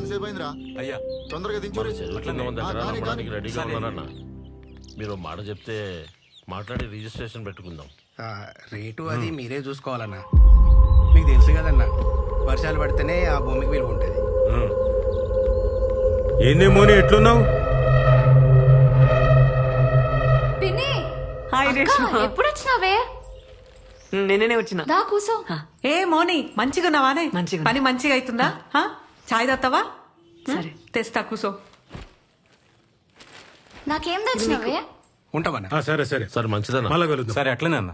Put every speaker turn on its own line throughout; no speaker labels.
ఎంతసేపు అయిందిరా?
అయ్యా.
తొందరగా దించు.
చదువుతున్న వాళ్ళ దగ్గర
ఆ, కానీ,
నమ్మడానికి
కానీ.
రెడీగా ఉన్నారన్న మీరు మాట చెప్తే మాట్లాడి రిజిస్ట్రేషన్ పెట్టుకుందాం.
ఆ, రేటు అది మీరే చూసుకోవాలన్నా. మీకు తెలుసు కదన్నా వర్షాలు పడితేనే ఆ భూమికి విలువ ఉంటుంది.
ఏంది మోని ఎట్లున్నావు?
హాయ్ రేష్మ.
ఎప్పుడు వచ్చినావే
నిన్ననే వచ్చిన.
దా కూసో.
ఏ మోని మంచిగా ఉన్నావానే
మంచిగా
పని మంచిగా అవుతుందా? హా? చాయ్ తాగుతావా?
సరే.
తెస్తా కూసో.
నాకేం తెచ్చినావే?
ఉంటామన్నా
ఆ, సరే సరే.
సరే మంచిదన్న.
మళ్ళా కలుద్దాం.
సరే అట్లనే అన్న.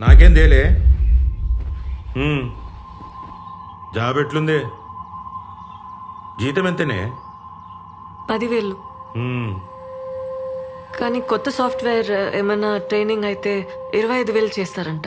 నాకేం తేలే. హ్మ్. జాబ్ ఎట్లుంది? జీతం ఎంతనే?
పదివేలు.
హ్మ్.
కానీ కొత్త సాఫ్ట్వేర్ ఏమైనా ట్రైనింగ్ అయితే ఇరవై ఐదు వేలు చేస్తారంట.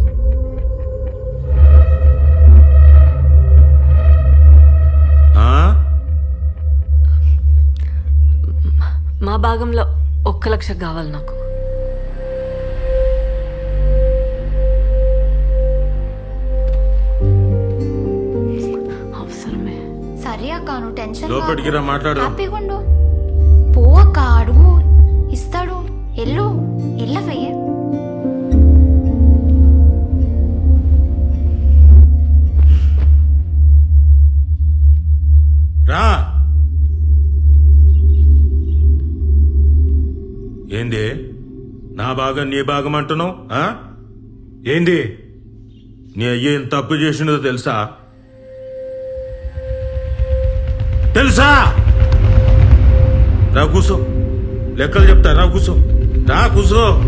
మా భాగంలో ఒక్క లక్ష కావాలి నాకు. అవసరమే.
సరే అక్క నువ్వు టెన్షన్
లోపలికి రా మాట్లాడు
హ్యాపీగా ఉండు. పో అక్క అడుగు. ఇస్తాడు. ఎల్లు. ఎల్లవే
రా. ఏంది? నా భాగం నీ భాగం అంటున్నావు? ఏంది? నీ అయ్య ఏం తప్పు చేసినదో తెలుసా? తెలుసా? రా కూసో. లెక్కలు చెప్తా రా కూసో. రా కూసో.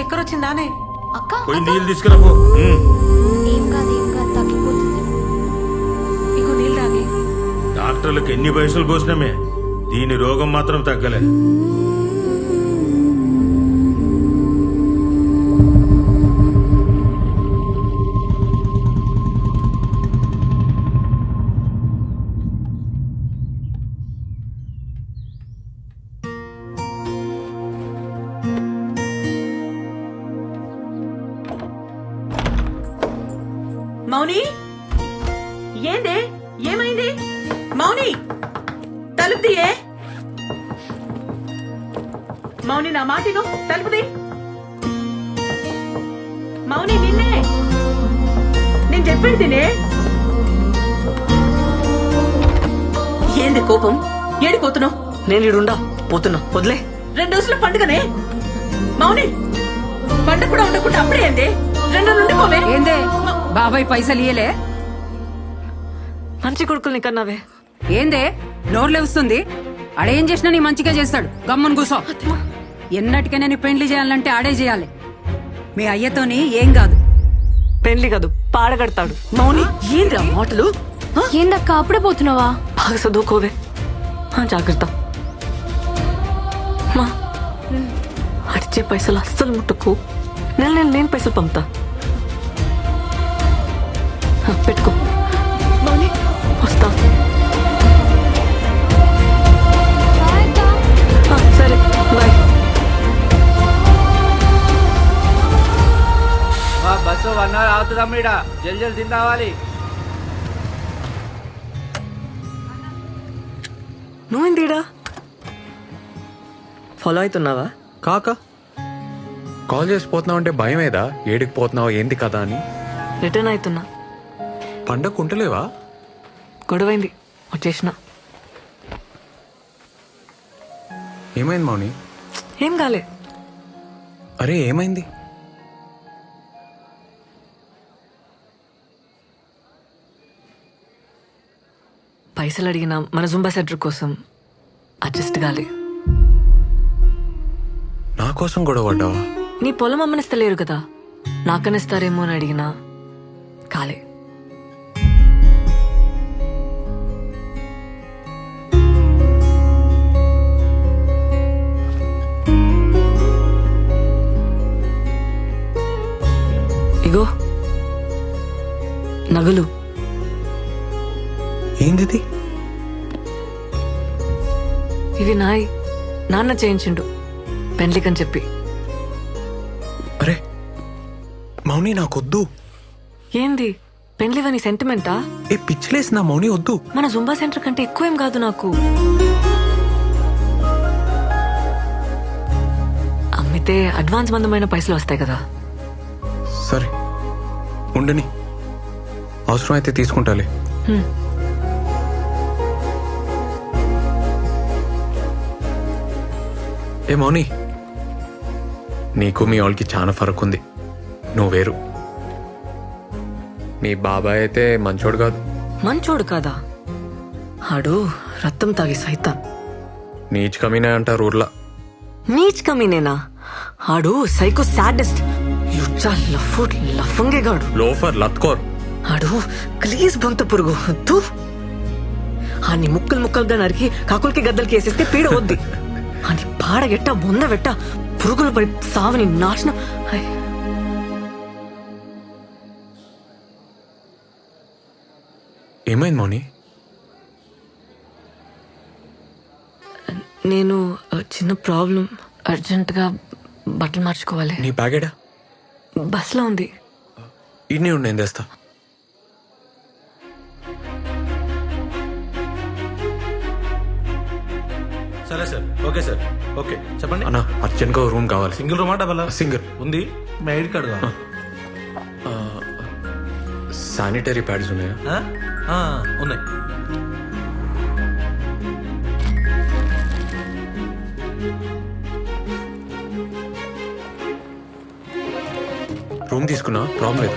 చక్కెర వచ్చిందానే
అక్క
పోయి. నీళ్ళు తీసుకురాపో. ఉమ్.
ఏం కాదు ఏం కాదు తగ్గిపోతుంది.
ఇగో నీళ్ళు తాగి.
డాక్టర్లకు ఎన్ని పైసలు పోసినామే? దీని రోగం మాత్రం తగ్గలే.
మౌని? ఏందే? ఏమైంది? మౌని! తలుపు తీయే మౌని నా మాటిను తలుపుది మౌని నిన్నే! నేను చెప్పేది తినే! ఏంది కోపం? ఏడిపోతున్నావు
నేను ఇడుండా పోతున్నా. వదిలే.
రెండు రోజుల పండుగనే! మౌని! పండుగ కూడా ఉండకుండా అప్పుడే ఏంది? రెండు నుండి పోవే
ఏందే? బాబాయ్ పైసలు ఇయ్యలే?
మంచి కొడుకుల్ని కన్నావే.
ఏందే? నోర్లే వస్తుంది? ఆడేం చేసినా నీ మంచిగా చేస్తాడు. గమ్మున కూసో ఎన్నటికైనా నీ పెండ్లి చేయాలంటే ఆడే చేయాలి. మీ అయ్యతోని ఏం కాదు.
పెళ్ళి కాదు పాడగడతాడు. మౌని ఏంద్రా మాటలు?
ఏందక్క అప్పుడే పోతున్నావా?
బాగా చదువుకోవే. జాగ్రత్త. మా అడిచే పైసలు అస్సలు ముట్టుకు. నెల నెల నేను పైసలు పంపుతా. పెట్టుకో. వస్తా. సరే బాయ్.
బస్సు వన్ అవర్ అవుతుందమ్మ ఇడ జల్ జల్ తిని రావాలి.
నువ్వేందిడా ఫాలో అవుతున్నావా?
కాక కాల్ చేసి పోతున్నావు అంటే భయమేదా? ఏడికి పోతున్నావు? ఏంది కదా అని?
రిటర్న్ అవుతున్నా.
పండగ ఉంటలేవా
గొడవైంది వచ్చేసిన.
ఏమైంది మౌని?
ఏం కాలే.
అరే ఏమైంది?
పైసలు అడిగినా మన జుంబా సెంటర్ కోసం అడ్జస్ట్ కాలే.
నా కోసం గొడవ పడ్డావా?
నీ పొలం అమ్మనిస్తలేరు కదా. నాకనిస్తారేమో అని అడిగినా కాలే. ఇగో నగలు.
ఏందిది
ఇవి నాయి. నాన్న చేయించిండు. పెండ్లికని చెప్పి.
అరే మౌని నాకొద్దు.
ఏంది? పెండ్లివని సెంటిమెంటా
ఏ పిచ్చిలేసి నా మౌని వద్దు.
మన జుంబా సెంటర్ కంటే ఎక్కువేం కాదు నాకు. అమ్మితే అడ్వాన్స్ మందమైన పైసలు వస్తాయి కదా.
సరే. ఉండని. అవసరం అయితే తీసుకుంటాలే. ఏ మౌని నీకు మీ వాళ్ళకి చాలా ఫరక్ ఉంది నువ్వు వేరు. మీ బాబాయ్ అయితే మంచోడు కాదు.
మంచోడు కాదా? ఆడు రక్తం తాగి సైతాన్.
నీచ్ కమీనే అంటారు ఊర్లో.
నీచ్ కమీనేనా? ఆడు సైకో సాడెస్ట్. యుచ్చా లఫ్ఫు లఫంగేగాడు.
లోఫర్ లత్కోర్.
ఆడు ప్లీజ్ బొంత పురుగు తూ ఆని ముక్కలు ముక్కలుగా నరికి కాకులకి గద్దలకి వేసేస్తే పీడ వద్ది. అని పాడగెట్ట బొంద వెట్ట పురుగులు పడి సావని నాశనం.
ఏమైంది మౌని?
నేను చిన్న ప్రాబ్లం అర్జెంటుగా బట్టలు మార్చుకోవాలి.
నీ బ్యాగేడా?
బస్లో ఉంది.
ఇన్ని ఉండి నేను తెస్తా.
సరే సార్ ఓకే సార్ ఓకే. చెప్పండి.
అన్న అర్జెంట్గా రూమ్ కావాలి.
సింగిల్ రూమా డబల్?
సింగిల్.
ఉంది. మీ ఐడి కార్డు కావాలా?
శానిటరీ ప్యాడ్స్ ఉన్నాయా?
ఆ? ఆ, ఉన్నాయి.
రూమ్ తీసుకున్నా ప్రాబ్లం లేదు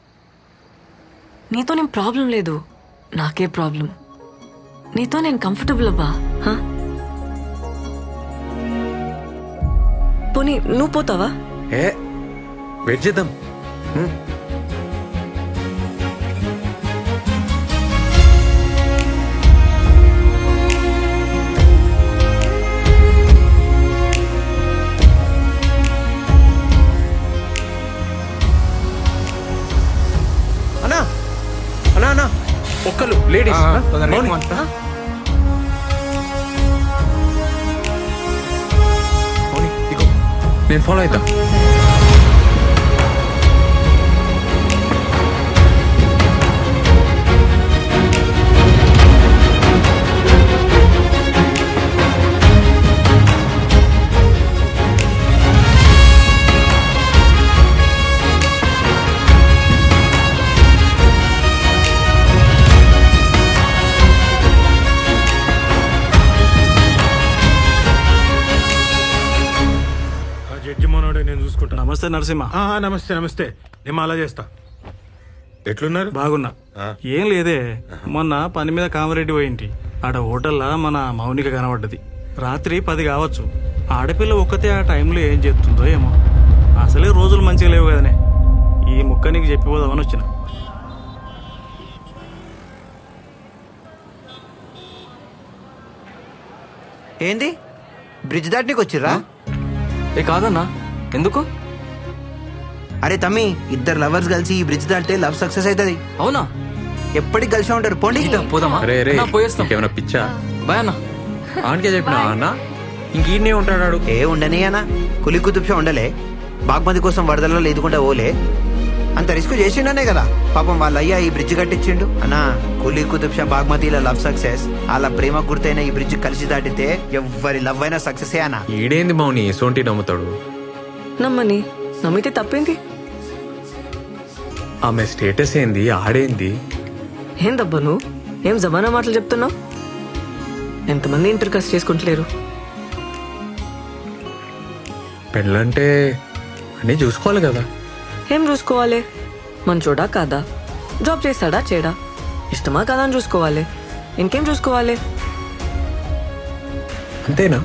నీతో నేను ప్రాబ్లం లేదు. నాకే ప్రాబ్లం. నీతో నేను కంఫర్టబుల్ అబ్బా పోనీ నువ్వు పోతావా?
ఏ వెయిట్ చేద్దాం. లేడీస్ నేను ఫాలో అవుతా
నమస్తే నరసింహ.
ఆ, నమస్తే నమస్తే. నేను అలా చేస్తా. ఎట్లున్నారు?
బాగున్నా.
ఆ.
ఏం లేదే. మొన్న పని మీద కామారెడ్డి పోయింటి. ఆడ హోటల్లా మన మౌనిక కనబడ్డది. రాత్రి పది కావచ్చు. ఆడపిల్ల ఒక్కతే ఆ టైంలో ఏం చేస్తుందో ఏమో. అసలే రోజులు మంచిగా లేవు కదనే. ఈ ముక్క నీకు చెప్పిపోదామని వచ్చిన.
ఏంది? బ్రిడ్జ్ దాటనీకి వచ్చిర్రా
ఏ కాదన్నా. ఎందుకు?
అరే తమ్మి ఇద్దరు లవర్స్ కలిసి ఈ బ్రిడ్జ్ దాటితే లవ్ సక్సెస్ అవుతుంది.
అవునా?
ఎప్పటికి కలిసి ఉంటారు. పోండి.
పోదామా?
రే రే
అన్నా, పోయేస్తాం.
ఏమైనా పిచ్చా?
బాయ్ అన్న.
ఆనకే చెప్పినా అన్న? ఉంటాడు
ఏ ఉండని అన్న. కులి కుతుబ్షా ఉండలే. బాగ్మతి కోసం వరదల్లో లేదుకుంటా ఓలే. అంత రిస్క్ చేసిండనే కదా. పాపం వాళ్ళ అయ్యా ఈ బ్రిడ్జ్ కట్టించిండు. అన్నా కులి కుతుబ్షా బాగ్మతిల లవ్ సక్సెస్ వాళ్ళ ప్రేమ గుర్తైన ఈ బ్రిడ్జ్ కలిసి దాటితే ఎవ్వరి లవ్ అయినా సక్సెస్ అన్నా.
ఈడేంది మౌని? సోంటి నమ్ముతాడు.
నమ్మని. నమ్మితే తప్పేంది?
ఆమె స్టేటస్ ఏంది? ఆడేంది?
ఏం దబ్బా నువ్వు? ఏం జమానా మాటలు చెప్తున్నావు? ఎంతమంది ఇంటర్ కాస్ట్ చేసుకుంటలేరు?
పెళ్ళంటే అన్నీ చూసుకోవాలి కదా.
ఏం చూసుకోవాలి? మంచోడా కాదా? జాబ్ చేస్తాడా చేయడా? ఇష్టమా కాదా అని చూసుకోవాలి. ఇంకేం చూసుకోవాలి?
అంతేనా.